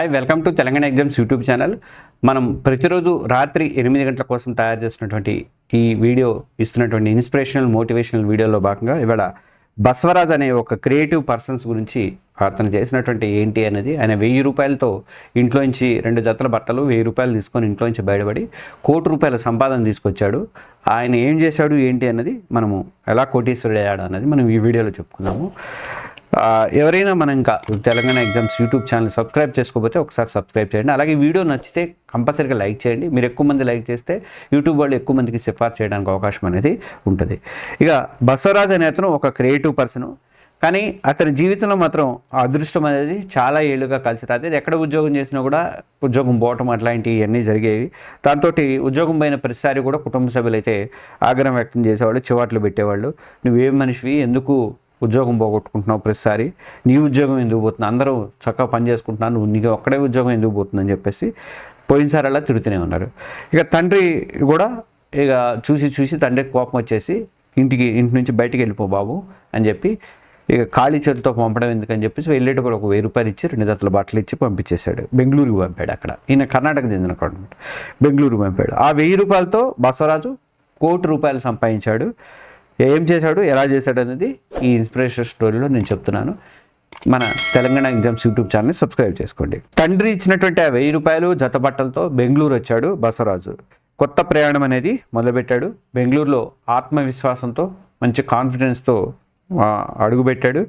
Hi welcome to Telangana exams YouTube channel మనం ప్రతిరోజు రాత్రి ఎనిమిది గంటల కోసం తయారు చేస్తున్నటువంటి ఈ వీడియో ఇస్తున్నటువంటి ఇన్స్పిరేషనల్ మోటివేషనల్ వీడియోలో భాగంగా ఇవాళ బస్వరాజ్ అనే ఒక క్రియేటివ్ పర్సన్స్ గురించి అతను చేసినటువంటి ఏంటి అనేది ఆయన వెయ్యి రూపాయలతో ఇంట్లో నుంచి రెండు జతల బట్టలు వెయ్యి రూపాయలు తీసుకొని ఇంట్లో నుంచి బయటపడి కోటి రూపాయల సంపాదన తీసుకొచ్చాడు. ఆయన ఏం చేశాడు ఏంటి అన్నది మనము ఎలా కోటీశ్వరుడు అయ్యాడు అనేది మనం ఈ వీడియోలో చెప్పుకుందాము. ఎవరైనా మనం ఇంకా Telangana exams YouTube channel subscribe చేసుకోకపోతే ఒకసారి సబ్స్క్రైబ్ చేయండి. అలాగే వీడియో నచ్చితే కంపల్సరీగా లైక్ చేయండి. మీరు ఎక్కువ మంది లైక్ చేస్తే యూట్యూబ్ వాళ్ళు ఎక్కువ మందికి సిఫార్సు చేయడానికి అవకాశం అనేది ఉంటుంది. ఇక బసవరాజ్ అనే అతను ఒక క్రియేటివ్ పర్సన్. కానీ అతని జీవితంలో మాత్రం అదృష్టం అనేది చాలా ఏళ్ళుగా కలిసి రాదు. ఎక్కడ ఉద్యోగం చేసినా కూడా ఉద్యోగం పోవటం అట్లాంటివి అన్నీ జరిగేవి. దాంతో ఉద్యోగం పోయిన ప్రతిసారి కూడా కుటుంబ సభ్యులు అయితే ఆగ్రహం వ్యక్తం చేసేవాళ్ళు చివాట్లు పెట్టేవాళ్ళు. నువ్వేం మనిషివి? ఎందుకు ఉద్యోగం పోగొట్టుకుంటున్నావు ప్రతిసారి. నీ ఉద్యోగం ఎందుకు పోతుంది? అందరూ చక్కగా పని చేసుకుంటున్నాను నువ్వు నీకు ఒక్కడే ఉద్యోగం ఎందుకు పోతుందని చెప్పేసి పోయినసారి అలా తిరుగుతూనే ఉన్నారు. ఇక తండ్రి కూడా ఇక చూసి చూసి తండ్రికి కోపం వచ్చేసి ఇంటికి ఇంటి నుంచి బయటికి వెళ్ళిపో బాబు అని చెప్పి ఇక ఖాళీ చేతితో పంపడం ఎందుకని చెప్పేసి వెళ్ళేటప్పుడు ఒక వెయ్యి రూపాయలు ఇచ్చి రెండు దత్తల బట్టలు ఇచ్చి పంపించేశాడు. బెంగళూరుకి పంపాడు అక్కడ. ఈయన కర్ణాటక చెందిన అనమాట. బెంగళూరుకి పంపాడు. ఆ వెయ్యి రూపాయలతో బసవరాజు కోటి రూపాయలు సంపాదించాడు. ఏం చేశాడు ఎలా చేశాడు అనేది ఈ ఇన్స్పిరేషన్ స్టోరీలో నేను చెప్తున్నాను. మన Telangana exams YouTube channel subscribe చేసుకోండి. తండ్రి ఇచ్చినటువంటి ఆ వెయ్యి రూపాయలు జత బట్టలతో బెంగళూరు వచ్చాడు బసవరాజు. కొత్త ప్రయాణం అనేది మొదలుపెట్టాడు. బెంగళూరులో ఆత్మవిశ్వాసంతో మంచి కాన్ఫిడెన్స్తో అడుగుపెట్టాడు.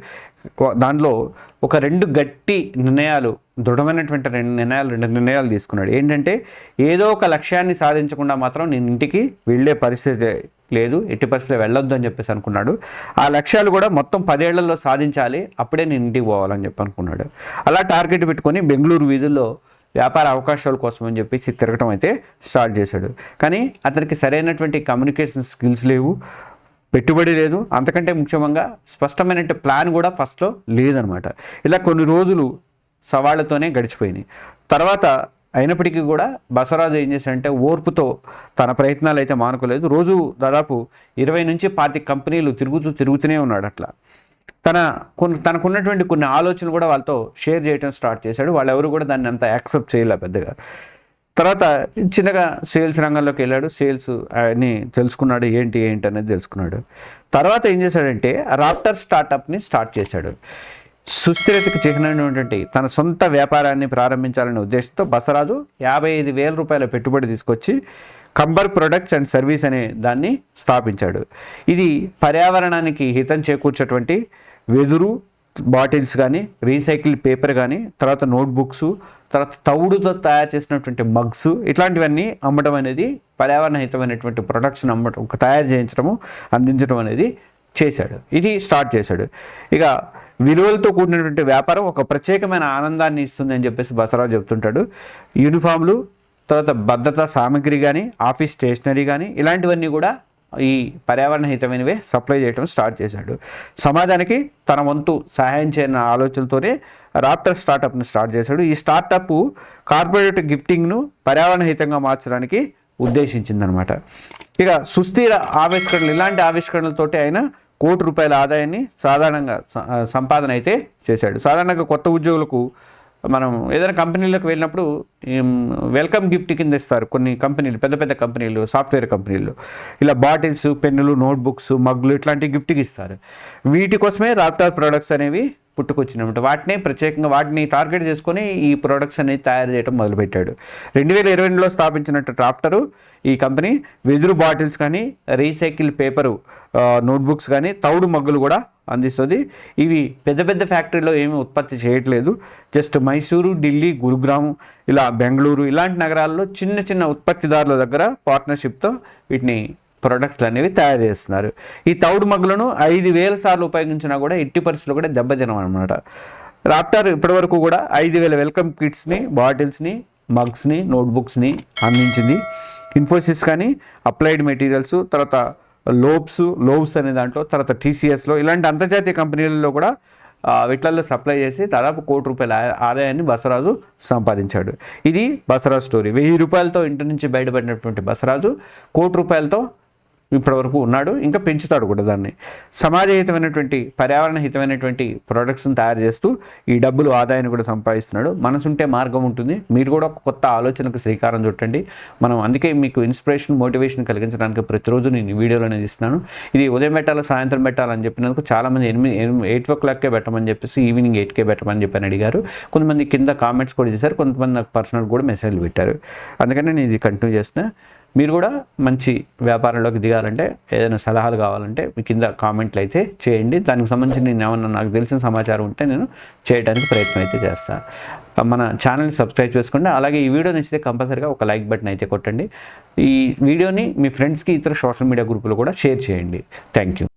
దానిలో ఒక రెండు గట్టి నిర్ణయాలు దృఢమైనటువంటి రెండు నిర్ణయాలు రెండు నిర్ణయాలు తీసుకున్నాడు. ఏంటంటే ఏదో ఒక లక్ష్యాన్ని సాధించకుండా మాత్రం నేను ఇంటికి వెళ్ళే పరిస్థితి లేదు ఎట్టి పరిస్థితులు వెళ్ళొద్దు అని చెప్పేసి అనుకున్నాడు. ఆ లక్ష్యాలు కూడా మొత్తం పదేళ్ళలో సాధించాలి అప్పుడే నేను ఇంటికి పోవాలని చెప్పి అనుకున్నాడు. అలా టార్గెట్ పెట్టుకొని బెంగళూరు వీధుల్లో వ్యాపార అవకాశాల కోసం అని చెప్పేసి తిరగటం అయితే స్టార్ట్ చేశాడు. కానీ అతనికి సరైనటువంటి కమ్యూనికేషన్ స్కిల్స్ లేవు పెట్టుబడి లేదు. అంతకంటే ముఖ్యంగా స్పష్టమైన ప్లాన్ కూడా ఫస్ట్లో లేదనమాట. ఇలా కొన్ని రోజులు సవాళ్ళతోనే గడిచిపోయినాయి. తర్వాత అయినప్పటికీ కూడా బసవరాజు ఏం చేశాడంటే ఓర్పుతో తన ప్రయత్నాలు అయితే మానుకోలేదు. రోజు దాదాపు ఇరవై నుంచి పాతి కంపెనీలు తిరుగుతూ తిరుగుతూనే ఉన్నాడు అట్లా. తన కొన్ని తనకున్నటువంటి కొన్ని ఆలోచనలు కూడా వాళ్ళతో షేర్ చేయడం స్టార్ట్ చేశాడు. వాళ్ళు ఎవరు కూడా దాన్ని అంత యాక్సెప్ట్ చేయలే పెద్దగా. తర్వాత చిన్నగా సేల్స్ రంగంలోకి వెళ్ళాడు. సేల్స్ అని తెలుసుకున్నాడు. ఏంటి ఏంటి అనేది తెలుసుకున్నాడు. తర్వాత ఏం చేశాడంటే రాప్టర్ స్టార్టప్ని స్టార్ట్ చేశాడు. సుస్థిరతకు చిహ్నమైనటువంటి తన సొంత వ్యాపారాన్ని ప్రారంభించాలనే ఉద్దేశంతో బసరాజు యాభై ఐదు వేల రూపాయల పెట్టుబడి తీసుకొచ్చి కంబర్ ప్రొడక్ట్స్ అండ్ సర్వీస్ అనే దాన్ని స్థాపించాడు. ఇది పర్యావరణానికి హితం చేకూర్చేటువంటి వెదురు బాటిల్స్ కానీ రీసైకిల్ పేపర్ కానీ తర్వాత నోట్బుక్స్ తర్వాత తౌడుతో తయారు చేసినటువంటి మగ్స్ ఇట్లాంటివన్నీ అమ్మడం అనేది పర్యావరణ హితమైనటువంటి ప్రొడక్ట్స్ అమ్మటం తయారు చేయించడము అందించడం అనేది చేశాడు. ఇది స్టార్ట్ చేశాడు. ఇక విలువలతో కూడినటువంటి వ్యాపారం ఒక ప్రత్యేకమైన ఆనందాన్ని ఇస్తుంది అని చెప్పేసి బసరావు చెప్తుంటాడు. యూనిఫామ్లు తర్వాత భద్రతా సామాగ్రి కానీ ఆఫీస్ స్టేషనరీ కానీ ఇలాంటివన్నీ కూడా ఈ పర్యావరణ హితమైనవే సప్లై చేయడం స్టార్ట్ చేశాడు. సమాజానికి తన వంతు సహాయం చేయని ఆలోచనతోనే రాప్టర్ స్టార్టప్ను స్టార్ట్ చేశాడు. ఈ స్టార్టప్ కార్పొరేట్ గిఫ్టింగ్ను పర్యావరణ హితంగా మార్చడానికి ఉద్దేశించిందనమాట. ఇక సుస్థిర ఆవిష్కరణలు ఇలాంటి ఆవిష్కరణలతోటి ఆయన కోటి రూపాయల ఆదాయాన్ని సాధారణంగా సంపాదన అయితే చేశాడు. సాధారణంగా కొత్త ఉద్యోగులకు మనం ఏదైనా కంపెనీలకు వెళ్ళినప్పుడు వెల్కమ్ గిఫ్ట్ కింద ఇస్తారు కొన్ని కంపెనీలు పెద్ద పెద్ద కంపెనీలు సాఫ్ట్వేర్ కంపెనీలు. ఇలా బాటిల్స్ పెన్నులు నోట్బుక్స్ మగ్గులు ఇట్లాంటి గిఫ్ట్కి ఇస్తారు. వీటి కోసమే రాప్టార్ ప్రొడక్ట్స్ అనేవి పుట్టుకొచ్చినమాట వాటిని ప్రత్యేకంగా వాటిని టార్గెట్ చేసుకొని ఈ ప్రొడక్ట్స్ అనేది తయారు చేయడం మొదలుపెట్టాడు. రెండు వేల ఇరవై రెండులో స్థాపించినట్టు ట్రాఫ్టరు ఈ కంపెనీ వెదురు బాటిల్స్ కానీ రీసైకిల్ పేపరు నోట్బుక్స్ కానీ తౌడు మగ్గులు కూడా అందిస్తుంది. ఇవి పెద్ద పెద్ద ఫ్యాక్టరీలో ఏమీ ఉత్పత్తి చేయట్లేదు. జస్ట్ మైసూరు ఢిల్లీ గురుగ్రామ్ ఇలా బెంగళూరు ఇలాంటి నగరాల్లో చిన్న చిన్న ఉత్పత్తిదారుల దగ్గర పార్ట్నర్షిప్తో వీటిని ప్రొడక్ట్లు అనేవి తయారు చేస్తున్నారు. ఈ తౌడు మగ్గులను ఐదు వేల సార్లు ఉపయోగించినా కూడా ఎట్టి పరిస్థితులు కూడా దెబ్బతినం అనమాట రాప్టార్ ఇప్పటివరకు కూడా ఐదు వేల వెల్కమ్ కిట్స్ని బాటిల్స్ని మగ్స్ని నోట్బుక్స్ని అందించింది. ఇన్ఫోసిస్ కానీ అప్లైడ్ మెటీరియల్స్ తర్వాత లోబ్స్ లోబ్స్ అనే దాంట్లో తర్వాత టీసీఎస్లో ఇలాంటి అంతర్జాతీయ కంపెనీలలో కూడా వీటిలలో సప్లై చేసి దాదాపు కోటి రూపాయల ఆదాయాన్ని బసరాజు సంపాదించాడు. ఇది బసరాజు స్టోరీ. వెయ్యి రూపాయలతో ఇంటి నుంచి బయటపడినటువంటి బసరాజు కోటి రూపాయలతో ఇప్పటివరకు ఉన్నాడు. ఇంకా పెంచుతాడు కూడా దాన్ని. సమాజహితమైనటువంటి పర్యావరణ హితమైనటువంటి ప్రొడక్ట్స్ని తయారు చేస్తూ ఈ డబ్బులు ఆదాయాన్ని కూడా సంపాదిస్తున్నాడు. మనసుంటే మార్గం ఉంటుంది. మీరు కూడా ఒక కొత్త ఆలోచనకు శ్రీకారం చుట్టండి. మనం అందుకే మీకు ఇన్స్పిరేషన్ మోటివేషన్ కలిగించడానికి ప్రతిరోజు నేను వీడియోలు అనేది ఇస్తున్నాను. ఇది ఉదయం పెట్టాలా సాయంత్రం పెట్టాలని చెప్పినందుకు చాలామంది ఎనిమిది ఎయిట్ ఓ క్లాక్కే పెట్టమని చెప్పేసి ఈవినింగ్ ఎయిట్కే పెట్టమని చెప్పని అడిగారు. కొంతమంది కింద కామెంట్స్ కూడా చేశారు. కొంతమంది నాకు పర్సనల్ కూడా మెసేజ్లు పెట్టారు. అందుకని నేను ఇది కంటిన్యూ చేస్తున్నా. మీరు కూడా మంచి వ్యాపారంలోకి దిగాలంటే ఏదైనా సలహాలు కావాలంటే మీ కింద కామెంట్లు అయితే చేయండి. దానికి సంబంధించి నేను ఏమన్నా నాకు తెలిసిన సమాచారం ఉంటే నేను చేయడానికి ప్రయత్నం అయితే చేస్తాను మన ఛానల్ని సబ్స్క్రైబ్ చేసుకోండి. అలాగే ఈ వీడియో నచ్చితే కంపల్సరీగా ఒక లైక్ బటన్ అయితే కొట్టండి. ఈ వీడియోని మీ ఫ్రెండ్స్కి ఇతర సోషల్ మీడియా గ్రూపులు కూడా షేర్ చేయండి. Thank you.